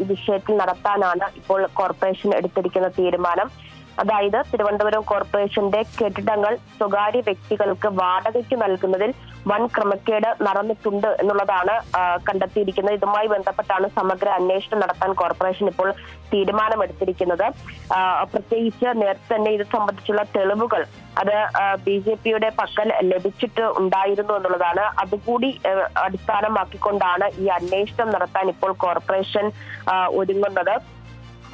ഈ വിഷയത്തിൽ നടത്താനാണ് ഇപ്പോൾ കോർപ്പറേഷൻ എടുത്തിരിക്കുന്ന തീരുമാനം. അതായത് തിരുവനന്തപുരം കോർപ്പറേഷന്റെ കെട്ടിടങ്ങൾ സ്വകാര്യ വ്യക്തികൾക്ക് വാടകയ്ക്ക് നൽകുന്നതിൽ വൻ ക്രമക്കേട് നടന്നിട്ടുണ്ട് എന്നുള്ളതാണ് കണ്ടെത്തിയിരിക്കുന്നത്. ഇതുമായി ബന്ധപ്പെട്ടാണ് സമഗ്ര അന്വേഷണം നടത്താൻ കോർപ്പറേഷൻ ഇപ്പോൾ തീരുമാനമെടുത്തിരിക്കുന്നത്. പ്രത്യേകിച്ച് നേരത്തെ തന്നെ ഇത് സംബന്ധിച്ചുള്ള തെളിവുകൾ അത് ബി ജെ പിയുടെ പക്കൽ ലഭിച്ചിട്ട് ഉണ്ടായിരുന്നു എന്നുള്ളതാണ്. അതുകൂടി അടിസ്ഥാനമാക്കിക്കൊണ്ടാണ് ഈ അന്വേഷണം നടത്താൻ ഇപ്പോൾ കോർപ്പറേഷൻ ഒരുങ്ങുന്നത്.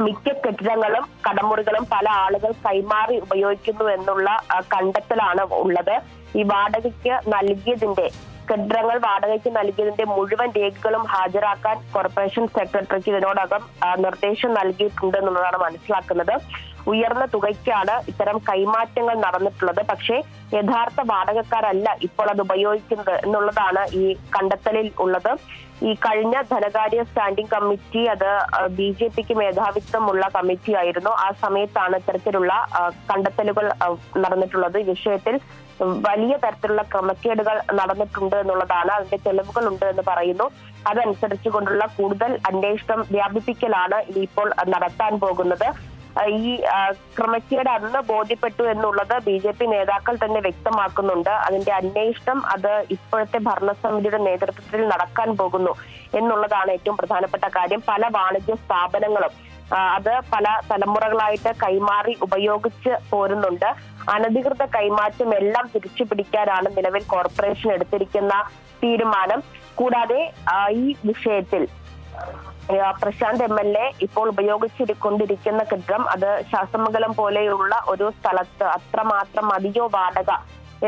മിക്ക കെട്ടിടങ്ങളും കടമുറികളും പല ആളുകൾ കൈമാറി ഉപയോഗിക്കുന്നു എന്നുള്ള കണ്ടെത്തലാണ് ഉള്ളത്. ഈ വാടകയ്ക്ക് നൽകിയതിന്റെ കെട്ടിടങ്ങൾ വാടകയ്ക്ക് നൽകിയതിന്റെ മുഴുവൻ രേഖകളും ഹാജരാക്കാൻ കോർപ്പറേഷൻ സെക്രട്ടറിക്ക് ഇതിനോടകം നിർദ്ദേശം നൽകിയിട്ടുണ്ട് എന്നുള്ളതാണ് മനസ്സിലാക്കുന്നത്. ഉയർന്ന തുകയ്ക്കാണ് ഇത്തരം കൈമാറ്റങ്ങൾ നടന്നിട്ടുള്ളത്. പക്ഷേ യഥാർത്ഥ വാടകക്കാരല്ല ഇപ്പോൾ അത് ഉപയോഗിക്കുന്നത് എന്നുള്ളതാണ് ഈ കണ്ടെത്തലിൽ ഉള്ളത്. ഈ കഴിഞ്ഞ ധനകാര്യ സ്റ്റാൻഡിംഗ് കമ്മിറ്റി അത് ബി ജെ പിക്ക് മേധാവിത്വമുള്ള കമ്മിറ്റി ആയിരുന്നു ആ സമയത്താണ് ഇത്തരത്തിലുള്ള കണ്ടെത്തലുകൾ നടന്നിട്ടുള്ളത്. വിഷയത്തിൽ വലിയ തരത്തിലുള്ള ക്രമക്കേടുകൾ നടന്നിട്ടുണ്ട് എന്നുള്ളതാണ് അതിന്റെ തെളിവുകൾ ഉണ്ട് എന്ന് പറയുന്നു. അതനുസരിച്ചുകൊണ്ടുള്ള കൂടുതൽ അന്വേഷണം വ്യാപിപ്പിക്കലാണ് ഇനിയിപ്പോൾ നടത്താൻ പോകുന്നത്. ഈ ക്രമക്കേട് അന്ന് ബോധ്യപ്പെട്ടു എന്നുള്ളത് ബി ജെ പി നേതാക്കൾ തന്നെ വ്യക്തമാക്കുന്നുണ്ട്. അതിന്റെ അന്വേഷണം അത് ഇപ്പോഴത്തെ ഭരണസമിതിയുടെ നേതൃത്വത്തിൽ നടക്കാൻ പോകുന്നു എന്നുള്ളതാണ് ഏറ്റവും പ്രധാനപ്പെട്ട കാര്യം. പല വാണിജ്യ സ്ഥാപനങ്ങളും അത് പല തലമുറകളായിട്ട് കൈമാറി ഉപയോഗിച്ച് പോരുന്നുണ്ട്. അനധികൃത കൈമാറ്റം എല്ലാം തിരിച്ചു പിടിക്കാനാണ് നിലവിൽ കോർപ്പറേഷൻ എടുത്തിരിക്കുന്ന തീരുമാനം. കൂടാതെ ഈ വിഷയത്തിൽ പ്രശാന്ത് എം എൽ എ ഇപ്പോൾ ഉപയോഗിച്ചിരിക്കൊണ്ടിരിക്കുന്ന കെട്ടിടം അത് ശാസ്ത്രമംഗലം പോലെയുള്ള ഒരു സ്ഥലത്ത് അത്രമാത്രം മതിയോ വാടക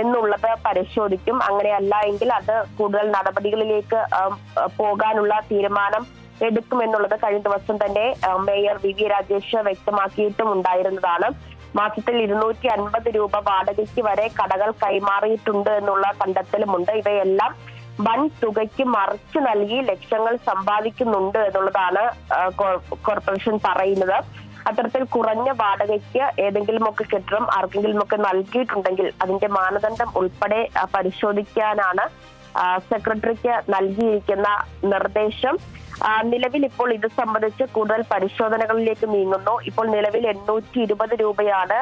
എന്നുള്ളത് പരിശോധിക്കും. അങ്ങനെയല്ല എങ്കിൽ അത് കൂടുതൽ നടപടികളിലേക്ക് പോകാനുള്ള തീരുമാനം എടുക്കുമെന്നുള്ളത് കഴിഞ്ഞ ദിവസം തന്നെ മേയർ വി വി രാജേഷ് വ്യക്തമാക്കിയിട്ടും ഉണ്ടായിരുന്നതാണ്. മാസത്തിൽ ഇരുന്നൂറ്റി അൻപത് രൂപ വാടകയ്ക്ക് വരെ കടകൾ കൈമാറിയിട്ടുണ്ട് എന്നുള്ള കണ്ടെത്തലുമുണ്ട്. ഇവയെല്ലാം വൻ തുകയ്ക്ക് മറിച്ചു നൽകി ലക്ഷങ്ങൾ സമ്പാദിക്കുന്നുണ്ട് എന്നുള്ളതാണ് കോർപ്പറേഷൻ പറയുന്നത്. അത്തരത്തിൽ കുറഞ്ഞ വാടകയ്ക്ക് ഏതെങ്കിലുമൊക്കെ കെട്ടിടം ആർക്കെങ്കിലുമൊക്കെ നൽകിയിട്ടുണ്ടെങ്കിൽ അതിന്റെ മാനദണ്ഡം ഉൾപ്പെടെ പരിശോധിക്കാനാണ് സെക്രട്ടറിക്ക് നൽകിയിരിക്കുന്ന നിർദ്ദേശം. നിലവിൽ ഇപ്പോൾ ഇത് സംബന്ധിച്ച് കൂടുതൽ പരിശോധനകളിലേക്ക് നീങ്ങുന്നു. ഇപ്പോൾ നിലവിൽ എണ്ണൂറ്റി ഇരുപത് രൂപയാണ്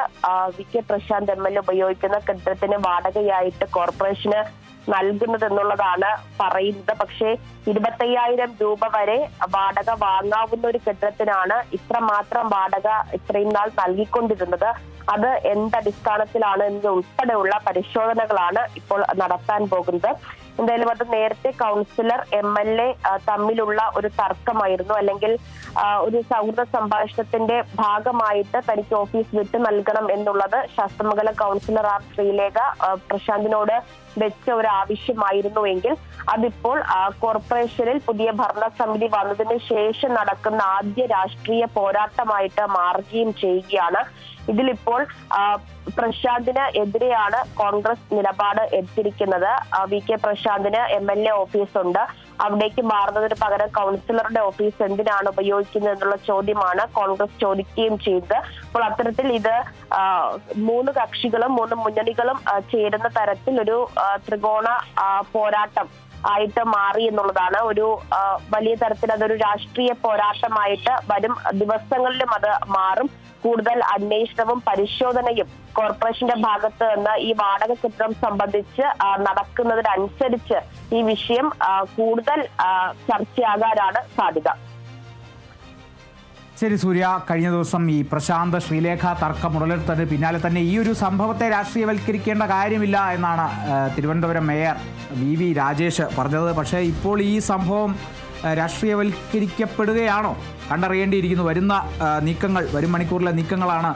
V K Prashanth M L ഉപയോഗിക്കുന്ന കെട്ടിടത്തിന് വാടകയായിട്ട് കോർപ്പറേഷന് നൽകുന്നത് എന്നുള്ളതാണ് പറയുന്നത്. പക്ഷേ ഇരുപത്തയ്യായിരം രൂപ വരെ വാടക വാങ്ങാവുന്ന ഒരു കെട്ടിടത്തിനാണ് ഇത്രമാത്രം വാടക ഇത്രയും നാൾ നൽകിക്കൊണ്ടിരുന്നത്. അത് എന്തടിസ്ഥാനത്തിലാണ് എന്ന് ഉൾപ്പെടെയുള്ള പരിശോധനകളാണ് ഇപ്പോൾ നടത്താൻ പോകുന്നത്. എന്തായാലും അത് നേരത്തെ കൗൺസിലർ എം എൽ എ തമ്മിലുള്ള ഒരു തർക്കമായിരുന്നു. അല്ലെങ്കിൽ ഒരു സൗഹൃദ സംഭാഷണത്തിന്റെ ഭാഗമായിട്ട് തനിക്ക് ഓഫീസ് വിട്ടു നൽകണം എന്നുള്ളത് ശാസ്ത്രമംഗല കൗൺസിലർ ആർ ശ്രീലേഖ പ്രശാന്തിനോട് വെച്ച ഒരു ആവശ്യമായിരുന്നുവെങ്കിൽ അതിപ്പോൾ കോർപ്പറേഷനിൽ പുതിയ ഭരണസമിതി വന്നതിന് ശേഷം നടക്കുന്ന ആദ്യ രാഷ്ട്രീയ പോരാട്ടമായിട്ട് മാറുകയും ചെയ്യുകയാണ്. ഇതിലിപ്പോൾ പ്രശാന്തിന് എതിരെയാണ് കോൺഗ്രസ് നിലപാട് എടുത്തിരിക്കുന്നത്. വി കെ പ്രശാന്തിന് എം എൽ എ ഓഫീസ് ഉണ്ട്. അവിടേക്ക് മാറുന്നതിന് പകരം കൗൺസിലറുടെ ഓഫീസ് എന്തിനാണ് ഉപയോഗിക്കുന്നത് എന്നുള്ള ചോദ്യമാണ് കോൺഗ്രസ് ചോദിക്കുകയും ചെയ്തത്. അപ്പോൾ അത്തരത്തിൽ ഇത് മൂന്ന് കക്ഷികളും മൂന്ന് മുന്നണികളും ചേരുന്ന തരത്തിൽ ഒരു ത്രികോണ പോരാട്ടം ആയിട്ട് മാറി എന്നുള്ളതാണ്. ഒരു വലിയ തരത്തിൽ അതൊരു രാഷ്ട്രീയ പോരാട്ടമായിട്ട് വരും ദിവസങ്ങളിലും അത് മാറും. കൂടുതൽ അന്വേഷണവും പരിശോധനയും കോർപ്പറേഷന്റെ ഭാഗത്ത് നിന്ന് ഈ വാടക ചിത്രം സംബന്ധിച്ച് നടക്കുന്നതിനനുസരിച്ച് ഈ വിഷയം കൂടുതൽ ചർച്ചയാകാനാണ് സാധ്യത. ശരി സൂര്യ കഴിഞ്ഞ ദിവസം ഈ പ്രശാന്ത് ശ്രീലേഖ തർക്കം ഉടലെടുത്തതിന് പിന്നാലെ തന്നെ ഈ ഒരു സംഭവത്തെ രാഷ്ട്രീയവൽക്കരിക്കേണ്ട കാര്യമില്ല എന്നാണ് Thiruvananthapuram mayor V V Rajesh പറഞ്ഞത്. പക്ഷേ ഇപ്പോൾ ഈ സംഭവം രാഷ്ട്രീയവൽക്കരിക്കപ്പെടുകയാണോ? കണ്ടറിയേണ്ടിയിരിക്കുന്നു. വരുന്ന നീക്കങ്ങൾ വരും മണിക്കൂറിലെ നീക്കങ്ങളാണ്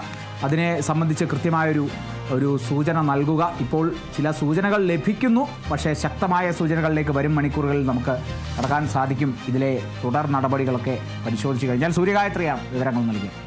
അതിനെ സംബന്ധിച്ച് കൃത്യമായൊരു ഒരു സൂചന നൽകുക. ഇപ്പോൾ ചില സൂചനകൾ ലഭിക്കുന്നു. പക്ഷേ ശക്തമായ സൂചനകളിലേക്ക് വരും മണിക്കൂറുകളിൽ നമുക്ക് കടക്കാൻ സാധിക്കും. ഇതിലെ തുടർ നടപടികളൊക്കെ പരിശോധിച്ചു കഴിഞ്ഞാൽ സൂര്യഗായത്രിയാണ് വിവരങ്ങൾ നൽകിയത്.